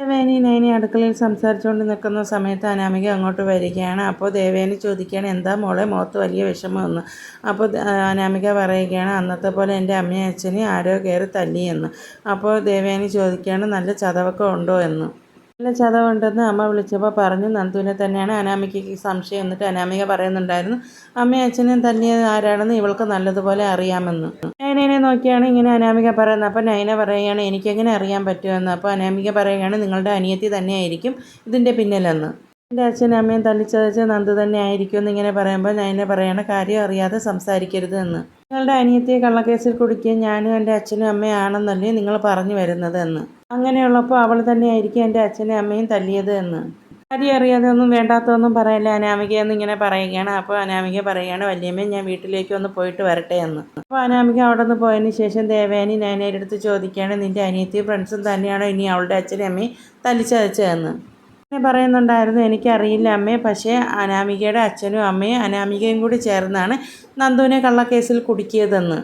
ദേവേനി നൈനി അടുക്കളയിൽ സംസാരിച്ചുകൊണ്ട് നിൽക്കുന്ന സമയത്ത് അനാമിക അങ്ങോട്ട് വരികയാണ്. അപ്പോൾ ദേവേനി ചോദിക്കുകയാണ് എന്താ മോളെ മുഖത്ത് വലിയ വിഷമമെന്ന് അപ്പോൾ അനാമിക പറയുകയാണ് അന്നത്തെ പോലെ എന്റെ അമ്മയും അച്ഛനെയും ആരോ കയറി തല്ലിയെന്ന് അപ്പോൾ ദേവേനി ചോദിക്കുകയാണ് നല്ല ചതവൊക്കെ ഉണ്ടോ എന്ന്? നല്ല ചതവുണ്ടെന്ന് അമ്മ വിളിച്ചപ്പോൾ പറഞ്ഞു നന്ദുവിനെ തന്നെയാണ്. അനാമികയ്ക്ക് സംശയം എന്നിട്ട് അനാമിക പറയുന്നുണ്ടായിരുന്നു അമ്മയും അച്ഛനെയും തല്ലിയത് ആരാണെന്ന് ഇവൾക്ക് നല്ലതുപോലെ അറിയാമെന്ന്. നൈനയെ നോക്കിയാണ് ഇങ്ങനെ അനാമിക പറയുന്നത്. അപ്പോൾ നൈന പറയുകയാണ് എനിക്കെങ്ങനെ അറിയാൻ പറ്റുമെന്ന്? അപ്പോൾ അനാമിക പറയുകയാണ് നിങ്ങളുടെ അനിയത്തി തന്നെയായിരിക്കും ഇതിന്റെ പിന്നിലെന്ന്. എന്റെ അച്ഛനും അമ്മയും തല്ലിച്ചതച്ച നന്ദു തന്നെ ആയിരിക്കും എന്ന് ഇങ്ങനെ പറയുമ്പോൾ നൈന പറയണ കാര്യം അറിയാതെ സംസാരിക്കരുത് എന്ന്. നിങ്ങളുടെ അനിയത്തിയെ കള്ളക്കേസിൽ കുടിക്കുകയും ഞാനും എന്റെ അച്ഛനും അമ്മയും ആണെന്നല്ലേ നിങ്ങൾ പറഞ്ഞു വരുന്നത് എന്ന്. അങ്ങനെയുള്ളപ്പോൾ അവൾ തന്നെയായിരിക്കും എന്റെ അച്ഛനും അമ്മയും തല്ലിയത് എന്ന്. കാര്യം അറിയാതെയൊന്നും വേണ്ടാത്തതൊന്നും പറയല്ല അനാമിക എന്ന് ഇങ്ങനെ പറയുകയാണ്. അപ്പോൾ അനാമിക പറയുകയാണ് വല്യമ്മ ഞാൻ വീട്ടിലേക്ക് ഒന്ന് പോയിട്ട് വരട്ടെ എന്ന്. അപ്പോൾ അനാമിക അവിടെ നിന്ന് പോയതിന് ശേഷം ദേവേനി നയനയുടെ അടുത്ത് ചോദിക്കുകയാണ് നിന്റെ അനിയത്തി ഫ്രണ്ട്സും തന്നെയാണോ ഇനി അവളുടെ അച്ഛനും അമ്മയും തല്ലിച്ചതച്ചതെന്ന് അങ്ങനെ പറയുന്നുണ്ടായിരുന്നു എനിക്കറിയില്ല അമ്മേ പക്ഷേ അനാമികയുടെ അച്ഛനും അമ്മയും അനാമികയും കൂടി ചേർന്നാണ് നന്ദുവിനെ കള്ളക്കേസിൽ കുടുക്കിയതെന്ന്.